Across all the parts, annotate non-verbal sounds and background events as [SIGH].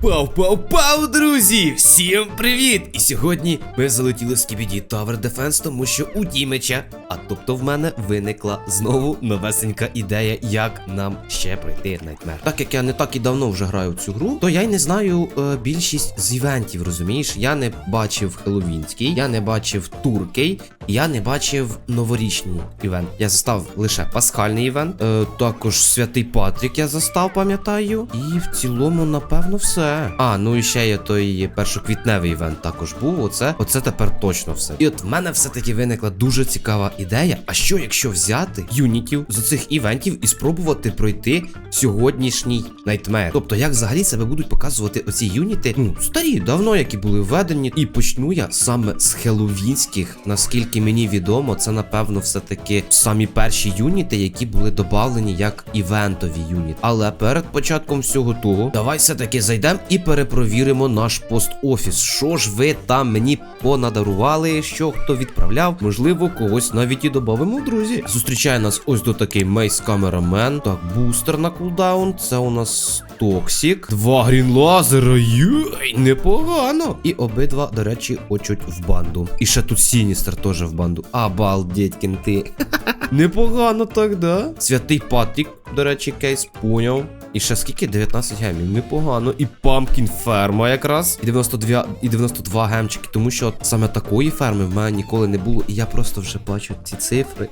Пау, пау, пау, друзі! Всім привіт! І сьогодні ми залетіли в Скібіді Tower Defense, тому що у Дімича, а тобто в мене виникла знову новесенька ідея, як нам ще пройти Nightmare. Так як я не так і давно вже граю в цю гру, то я й не знаю е, більшість з івентів, розумієш? Я не бачив Хеллоуінський, я не бачив Туркей, я не бачив новорічний івент. Я застав лише пасхальний івент, е, також Святий Патрік я застав, пам'ятаю. І в цілому, напевно, все. А, ну і ще є той першоквітневий івент також був. Оце, оце тепер точно все. І от в мене все-таки виникла дуже цікава ідея. А що якщо взяти юнітів з оцих івентів і спробувати пройти сьогоднішній Nightmare? Тобто, як взагалі себе будуть показувати оці юніти? Ну, старі, давно які були введені. І почну я саме з хеловінських, наскільки мені відомо, це напевно все-таки самі перші юніти, які були додавлені як івентові юніти. Але перед початком всього того, давай все-таки зайдемо і перепровіримо наш пост-офіс. Що ж ви там мені понадарували, що хто відправляв? Можливо, когось навіть і додамо, друзі. Зустрічає нас ось до такий мейс камерамен. Так, бустер на кулдаун. Це у нас Токсік. Два грін лазера. Непогано. І обидва, до речі, хочуть в банду. І ще тут Сіністер теж в банду. Обалдеть, кінти. [LAUGHS] Непогано так, да? Святий Патрік, до речі, кейс поняв. І ще скільки? 19 гемів. Непогано. І Памкін ферма якраз. І 92, і 92 гемчики. Тому що саме такої ферми в мене ніколи не було. І я просто вже бачу ці цифри.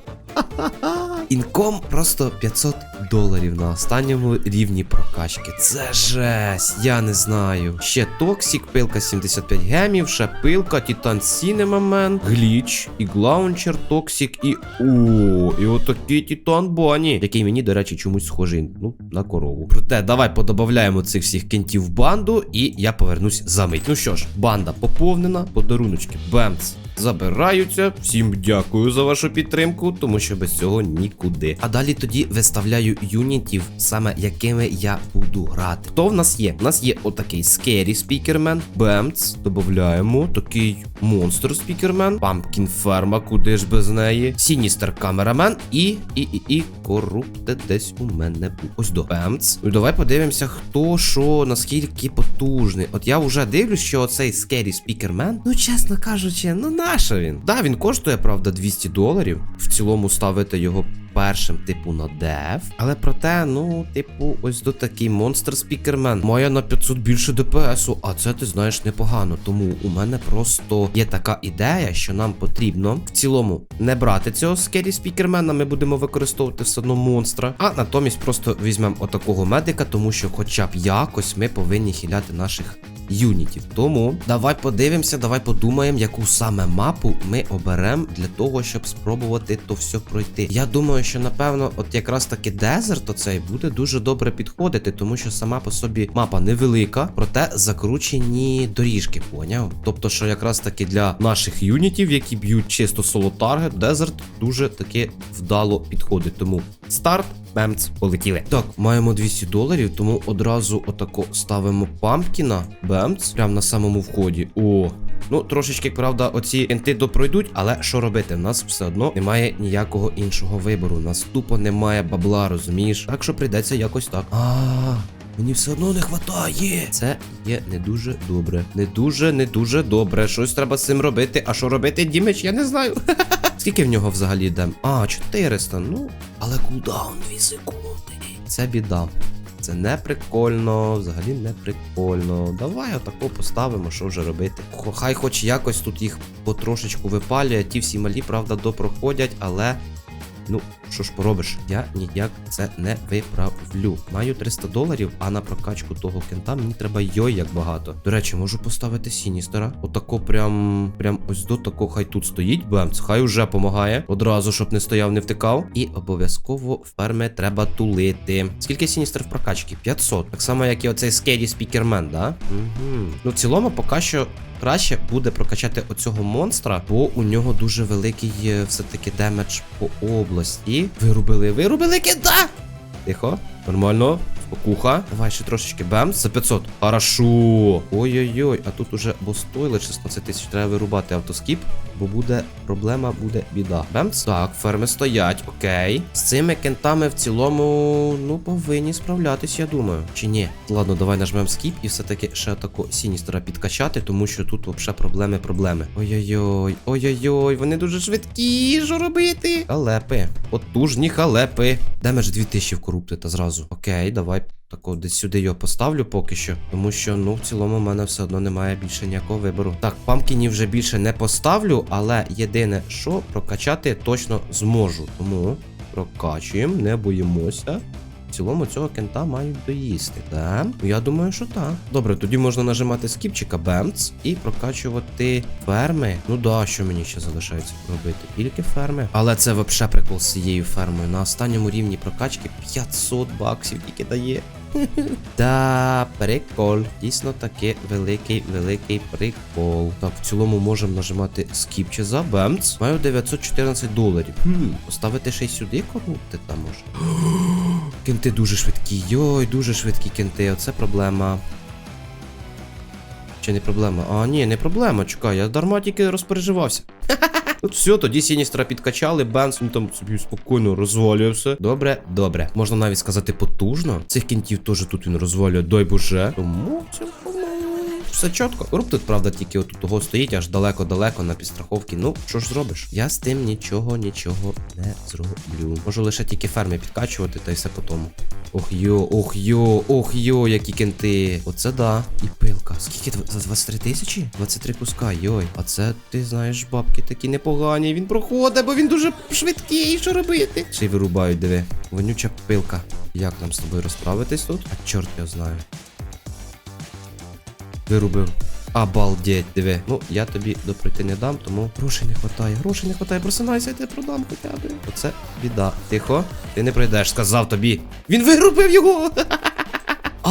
Інком просто 500 доларів на останньому рівні прокачки. Це жесть, я не знаю. Ще Токсік, пилка 75 гемів, ще пилка, Титан Сінемамен, Гліч, і Глаунчер, Токсік і. О, і отакий Титан Бані, який мені, до речі, чомусь схожий. Ну, на корову. Проте, давай подобавляємо цих всіх кентів в банду, і я повернусь за мить. Ну що ж, банда поповнена, подаруночки, бемц забираються. Всім дякую за вашу підтримку, тому що без цього нікуди. А далі тоді виставляю юнітів, саме якими я буду грати. Хто в нас є? У нас є отакий Scary Speakerman, Бемц, додаємо, такий Monster Speakerman, Pumpkin Ферма, куди ж без неї, Sinister Cameraman і, і, і, і Corrupted десь у мене був. Ось до Бемц. Ну давай подивимося, хто що, наскільки потужний. От я вже дивлюсь, що цей Scary Speakerman, ну чесно кажучи, ну нащо він? Да, він коштує, правда, 200 доларів. В цілому ставити його першим, типу, на дев. Але проте, ну, типу, ось до такий монстр спікермен має на 500 більше ДПСу, а це ти знаєш непогано. Тому у мене просто є така ідея, що нам потрібно в цілому не брати цього скері спікермена. Ми будемо використовувати все одно монстра, а натомість просто візьмемо отакого медика, тому що, хоча б якось, ми повинні хіляти наших юнітів. Тому давай подивимося, давай подумаємо, яку саме мапу ми оберемо для того, щоб спробувати то все пройти. Я думаю, що напевно, от якраз таки дезерт оцей буде дуже добре підходити, тому що сама по собі мапа невелика, проте закручені доріжки, поняв? Тобто, що якраз таки для наших юнітів, які б'ють чисто соло таргет, дезерт дуже таки вдало підходить. Тому старт. Бемц, полетіли. Так, маємо 200 доларів, тому одразу отако ставимо пампкіна. Бемц, прямо на самому вході. О. Ну, трошечки, правда, оці енти допройдуть, але що робити? У нас все одно немає ніякого іншого вибору. У нас тупо немає бабла, розумієш? Так що прийдеться якось так. А. Мені все одно не хватає. Це є не дуже добре. Не дуже, не дуже добре. Щось треба з цим робити. А що робити, Дімич? Я не знаю. [LAUGHS] Скільки в нього взагалі йде? А, 400. Ну, але кулдаун 2 секунди. Це біда. Це не прикольно, взагалі не прикольно. Давай отако поставимо, що вже робити. Хай хоч якось тут їх потрошечку випалює. Ті всі малі, правда, допроходять, але. Ну, що ж поробиш, я ніяк це не виправлю. Маю 300 доларів, а на прокачку того кента мені треба йой як багато. До речі, можу поставити Сіністера. Отако прям прям ось до тако хай тут стоїть. Бемц, хай уже помагає. Одразу, щоб не стояв, не втикав. І обов'язково ферми треба тулити. Скільки Сіністер в прокачці? 500. Так само, як і оцей Скеді Спікермен, да? Угу. Ну, в цілому, поки що краще буде прокачати оцього монстра, бо у нього дуже великий е, все-таки демедж по області. Вирубили, вирубили кита! Тихо, нормально. Покуха. Давай ще трошечки бемс. За 500. Хорошо. Ой-ой-ой, а тут уже бо стоїли 16 тисяч. Треба вирубати автоскіп, бо буде проблема, буде біда. Бемс. Так, ферми стоять, окей. З цими кентами в цілому, ну, повинні справлятись, я думаю. Чи ні? Ладно, давай нажмемо скіп і все-таки ще тако сіністера підкачати, тому що тут взагалі проблеми, проблеми. Ой-ой-ой, ой-ой-ой, вони дуже швидкі. Що робити? Халепи. Потужні халепи. Демедж 2000 в коруптита зразу. Окей, давай. Так, от десь сюди його поставлю поки що. Тому що, ну, в цілому, в мене все одно немає більше ніякого вибору. Так, памкінів вже більше не поставлю, але єдине, що прокачати точно зможу. Тому прокачуємо, не боїмося. В цілому цього кента мають доїсти, да? Я думаю, що так. Добре, тоді можна нажимати скіпчика Бемц і прокачувати ферми. Ну да, що мені ще залишається робити? Тільки ферми. Але це взагалі прикол з цією фермою. На останньому рівні прокачки 500 баксів тільки дає. Да, прикол. Дійсно таки великий, великий прикол. Так, в цілому можемо нажимати скіпче за Бемц. Маю 914 доларів. Хм, поставити ще й сюди корупти там може. [GASPS] Кенти дуже швидкі. Йой, дуже швидкі кенти. Оце проблема. Чи не проблема? А, ні, не проблема. Чекай, я дарма тільки розпереживався. От [LAUGHS] все, тоді Сіністра підкачали, Бенс він там собі спокійно розвалює все. Добре, добре. Можна навіть сказати потужно. Цих кінтів теж тут він розвалює, дай боже. Тому цілком все чітко. Руб тут, правда, тільки от того стоїть аж далеко-далеко на підстраховці. Ну, що ж зробиш? Я з тим нічого, нічого не зроблю. Можу лише тільки ферми підкачувати, та й все по тому. Ох йо, ох йо, ох йо, які кенти. Оце да. І пилка. Скільки? За 23 тисячі? 23 куска, йой. А це, ти знаєш, бабки такі непогані. Він проходить, бо він дуже швидкий. Що робити? Ще й вирубають, диви. Вонюча пилка. Як нам з тобою розправитись тут? А чорт його знаю. Вирубив. Обалдеть, диви. Ну, я тобі допройти не дам, тому грошей не хватає. Грошей не хватає, просинайся, я тебе продам хоча б. Оце біда. Тихо, ти не пройдеш, сказав тобі. Він вирубив його! [LAUGHS]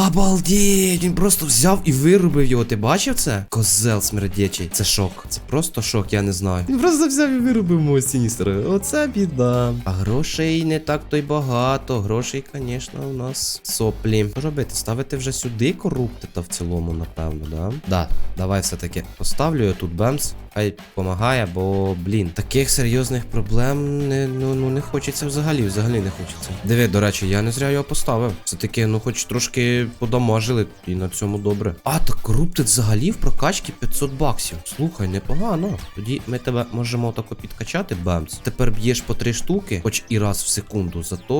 Обалдеть, він просто взяв і вирубив його. Ти бачив це? Козел смердячий. Це шок. Це просто шок, я не знаю. Він просто взяв і вирубив мого сіністра. Оце біда. А грошей не так то й багато. Грошей, звісно, у нас соплі. Що робити? Ставити вже сюди корупти та в цілому, напевно, да? Да, давай все-таки поставлю я тут бемс. Хай допомагає, бо, блін, таких серйозних проблем не, ну, ну, не хочеться взагалі, взагалі не хочеться. Диви, до речі, я не зря його поставив. Все-таки, ну, хоч трошки подамажили, і на цьому добре. А, так коруптит взагалі в прокачці 500 баксів. Слухай, непогано. Тоді ми тебе можемо тако підкачати, бемс. Тепер б'єш по три штуки, хоч і раз в секунду. Зато,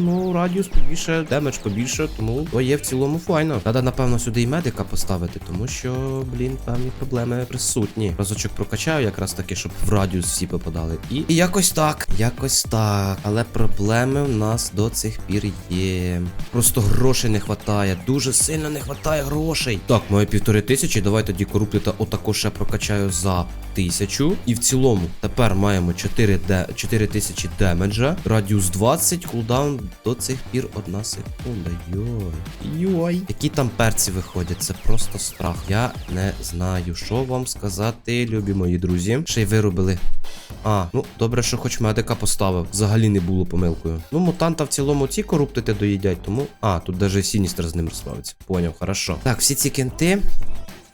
ну, радіус побільше, демедж побільше, тому то є в цілому файно. Треба, напевно, сюди і медика поставити, тому що, блін, певні проблеми присутні. Разочок прокачаю якраз таки, щоб в радіус всі попадали. І, і якось так, якось так. Але проблеми в нас до цих пір є. Просто грошей не хватає. Дуже сильно не хватає грошей. Так, моє півтори тисячі. Давай тоді корупліта отако ще прокачаю за тисячу. І в цілому тепер маємо 4 де 4 тисячі демеджа. Радіус 20, кулдаун до цих пір одна секунда. Йой. Йой. Які там перці виходять? Це просто страх. Я не знаю, що вам сказати, любі мої друзі. Ще й виробили. А, ну добре, що хоч медика поставив. Взагалі не було помилкою. Ну, мутанта в цілому ці коруптити доїдять, тому. А, тут даже Сіністер з ним розславиться. Поняв, хорошо. Так, всі ці кенти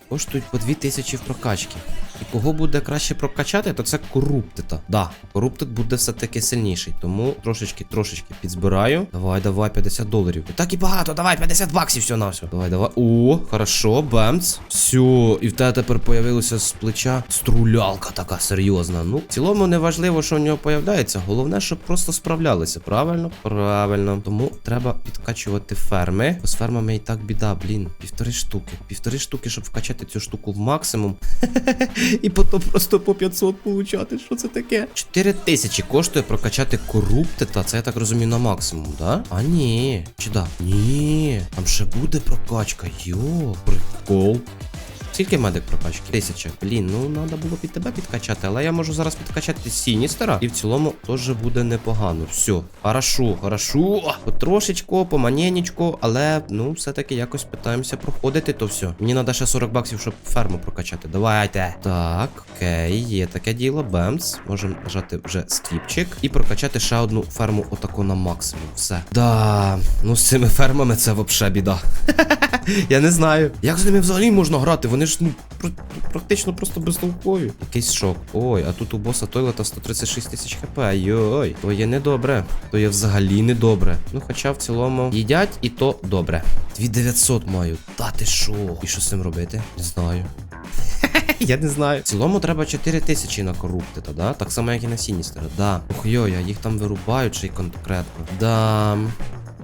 коштують по 2000 в прокачки. І кого буде краще прокачати, то це коруптита. Да, коруптит буде все-таки сильніший. Тому трошечки, трошечки підзбираю. Давай, давай, 50 доларів. Не так і багато, давай, 50 баксів все на все. Давай, давай. О, хорошо, бемц. Все, і в тебе тепер появилася з плеча струлялка така серйозна. Ну, в цілому не важливо, що в нього появляється. Головне, щоб просто справлялися. Правильно? Правильно. Тому треба підкачувати ферми. Бо з фермами і так біда, блін. Півтори штуки. Півтори штуки, щоб вкачати цю штуку в максимум. [LAUGHS] І потім просто по 500 получати. Що це таке? 4 тисячі коштує прокачати коруптита. Це я так розумію на максимум, да? А ні. Чи да? Ні. Там ще буде прокачка. Йо, прикол. Скільки медик прокачки? Тисяча. Блін, ну треба було під тебе підкачати, але я можу зараз підкачати Сіністера. І в цілому теж буде непогано. Все, хорошо, хорошо. Потрошечко, поманенечко, але ну все-таки якось питаємося проходити, то все. Мені треба ще 40 баксів, щоб ферму прокачати. Давайте. Так, окей, є таке діло. Бемс. Можемо нажати вже скіпчик і прокачати ще одну ферму отако на максимум. Все. Да, ну з цими фермами це взагалі біда. [LAUGHS] Я не знаю. Як з ними взагалі можна грати? Вони ж ну практично просто безтолкові. Якийсь шок. Ой, а тут у боса тойлета 136 тисяч хп. Йой, то є недобре. То є взагалі недобре. Ну, хоча в цілому їдять і то добре. 2900 маю. Та ти шо? І що з цим робити? Не знаю. [LAUGHS] Я не знаю. В цілому треба 4 тисячі на корупти, та да? Так само, як і на Сіністера. Да. Ух йой, а їх там вирубають ще й конкретно. Да.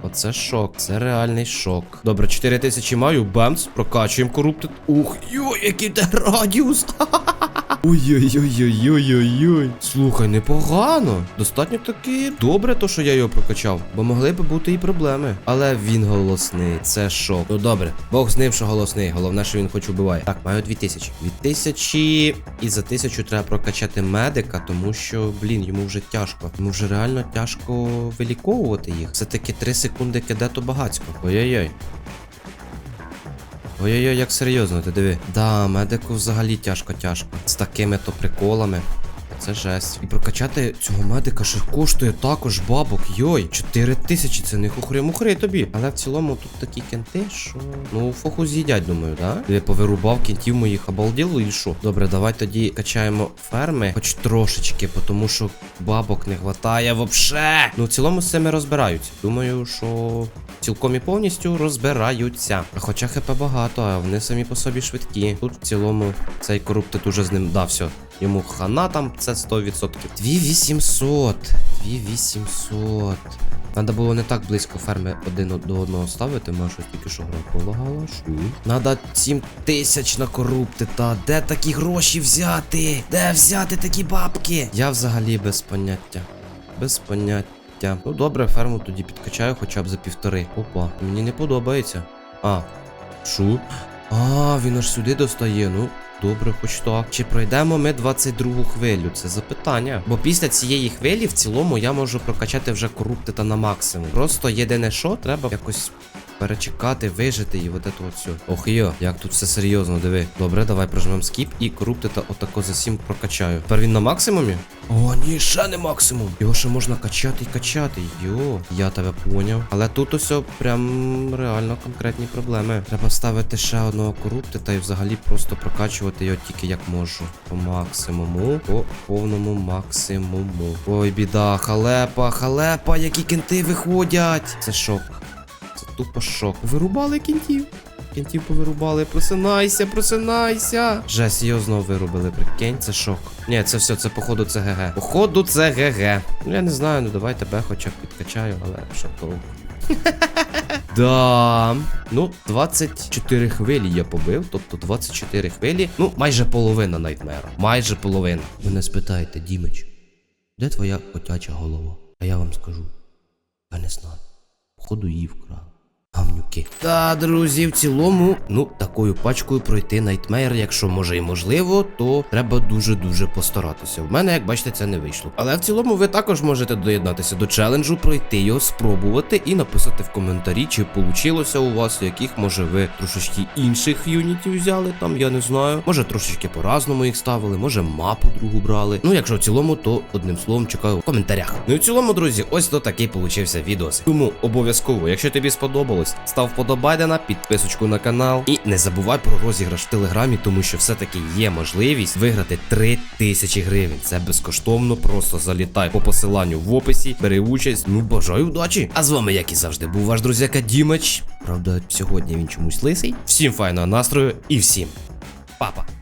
Оце шок, це реальний шок. Добре, 4 тисячі маю, бемс, прокачуємо коруптит. Ух, йо, який те радіус. [LAUGHS] Ой-ой-ой-ой-ой-ой. Слухай, непогано. Достатньо таки добре, то що я його прокачав. Бо могли б бути і проблеми. Але він голосний, це шок. Ну добре, Бог з ним, що голосний. Головне, що він хоч убиває. Так, маю 2000. 2000 і за 1000 треба прокачати медика, тому що, блін, йому вже тяжко. Йому вже реально тяжко виліковувати їх. Все-таки 3 секунди киде то багацько. Ой-ой-ой. Ой-ой-ой, як серйозно, ти диви. Да, медику взагалі тяжко-тяжко. З такими то приколами. Це жесть. І прокачати цього медика ще коштує також бабок. Йой, 4 тисячі, це не хухри-мухри тобі. Але в цілому тут такі кенти, що. Ну, фокус з'їдять, думаю, да? Я повирубав кентів моїх обалділо і що? Добре, давай тоді качаємо ферми, хоч трошечки, тому що бабок не хватає вообще. Ну, в цілому з цими розбираються. Думаю, що цілком і повністю розбираються. А хоча хп багато, а вони самі по собі швидкі. Тут в цілому цей коруптит уже з ним да, все. Йому хана там це 100%. 2800. 2800. Надо було не так близько ферми один до одного ставити, може щось тільки що гра полагала. Шу. Надо 7 тисяч на корупти, та де такі гроші взяти? Де взяти такі бабки? Я взагалі без поняття. Без поняття. Ну добре, ферму тоді підкачаю хоча б за півтори. Опа, мені не подобається. А, шу? А, він аж сюди достає. Ну, добре, хоч так. Чи пройдемо ми 22 хвилю? Це запитання. Бо після цієї хвилі в цілому я можу прокачати вже корупти та на максимум. Просто єдине що, треба якось. Перечекати, вижити і от це от все. Ох йо, як тут все серйозно, диви. Добре, давай прожмемо скіп і коруптита отако за 7 прокачаю. Тепер він на максимумі? О, ні, ще не максимум. Його ще можна качати і качати. Йо, я тебе поняв. Але тут ось прям реально конкретні проблеми. Треба ставити ще одного коруптита і взагалі просто прокачувати його тільки як можу. По максимуму, по повному максимуму. Ой, біда, халепа, халепа, які кінти виходять. Це шок. Тупо шок. Вирубали кінтів. Кінтів повирубали. Просинайся, просинайся. Жесть, його знову вирубили. Прикинь, це шок. Ні, це все, це походу це ГГ. Походу, це ГГ. Ну я не знаю, ну давай тебе хоча б підкачаю, але толку. [LAUGHS] Да. Ну, 24 хвилі я побив, тобто 24 хвилі. Ну, майже половина найтмера. Майже половина. Ви не спитаєте, Дімич, де твоя котяча голова? А я вам скажу. Я не знаю. Походу її вкрав. Гамнюки. Та, друзі, в цілому, ну, такою пачкою пройти найтмейр, якщо може і можливо, то треба дуже-дуже постаратися. В мене, як бачите, це не вийшло. Але в цілому ви також можете доєднатися до челенджу, пройти його, спробувати і написати в коментарі, чи вийшло у вас, яких може ви трошечки інших юнітів взяли, там я не знаю. Може трошечки по-разному їх ставили, може мапу другу брали. Ну, якщо в цілому, то одним словом чекаю в коментарях. Ну і в цілому, друзі, ось то такий получився відос. Тому обов'язково, якщо тобі сподобалось, став вподобайдена, підписочку на канал і не забувай про розіграш в телеграмі, тому що все-таки є можливість виграти 3000 гривень. Це безкоштовно, просто залітай по посиланню в описі, бери участь. Ну бажаю удачі! А з вами, як і завжди, був ваш друзяка Дімач. Правда, сьогодні він чомусь лисий. Всім файного настрою і всім папа!